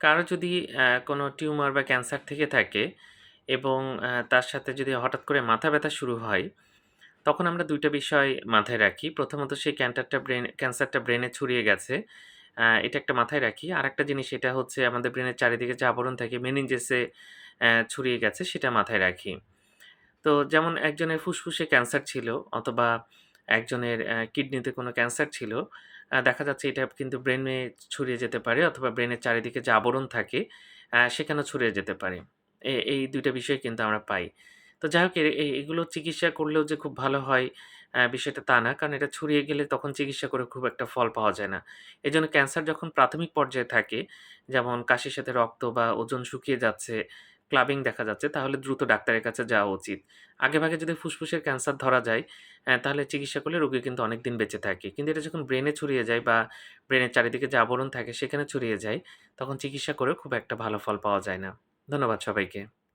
কারও যদি কোনো টিউমার বা ক্যান্সার থেকে থাকে এবং তার সাথে যদি হঠাৎ করে মাথা ব্যথা শুরু হয়, তখন আমরা দুইটা বিষয় মাথায় রাখি। প্রথমত সেই ক্যান্টারটা ব্রেন ক্যান্সারটা ব্রেনে ছড়িয়ে গেছে। এটা একটা মাথায় রাখি। আরেকটা জিনিস এটা হচ্ছে আমাদের ব্রেনের চারিদিকে যে আবরণ থাকে মেনিনজেসে অ্যা ছড়িয়ে গেছে সেটা মাথায় রাখি। তো যেমন একজনের ফুসফুসে ক্যান্সার ছিল অথবা একজনের কিডনিতে কোনো ক্যান্সার ছিল। দেখা যাচ্ছে এটা কিন্তু ব্রেনে ছড়িয়ে যেতে পারে অথবা ব্রেনের চারিদিকে যে আবরণ থাকে সেখানে ছড়িয়ে যেতে পারে। এই দুইটা বিষয় কিন্তু আমরা পাই। তো যাই হোক এগুলো চিকিৎসা করলেও যে খুব ভালো হয় বিষয়টা তা না। কারণ এটা ছড়িয়ে গেলে তখন চিকিৎসা করে খুব একটা ফল পাওয়া যায় না। এই জন্য ক্যান্সার যখন প্রাথমিক পর্যায়ে থাকে, যেমন কাশির সাথে রক্ত বা ওজন শুকিয়ে যাচ্ছে, ক্লাবিং দেখা যাচ্ছে তাহলে দ্রুত ডাক্তারের কাছে যাওয়া উচিত। আগেভাগে যদি ফুসফুসের ক্যান্সার ধরা যায় তাহলে চিকিৎসা করলে রোগী কিন্তু অনেক দিন বেঁচে থাকে। কিন্তু এটা যখন ব্রেনে ছড়িয়ে যায় বা ব্রেনের চারিদিকে যে আবরণ থাকে সেখানে ছড়িয়ে যায়, তখন চিকিৎসা করেও খুব একটা ভালো ফল পাওয়া যায় না। ধন্যবাদ সবাইকে।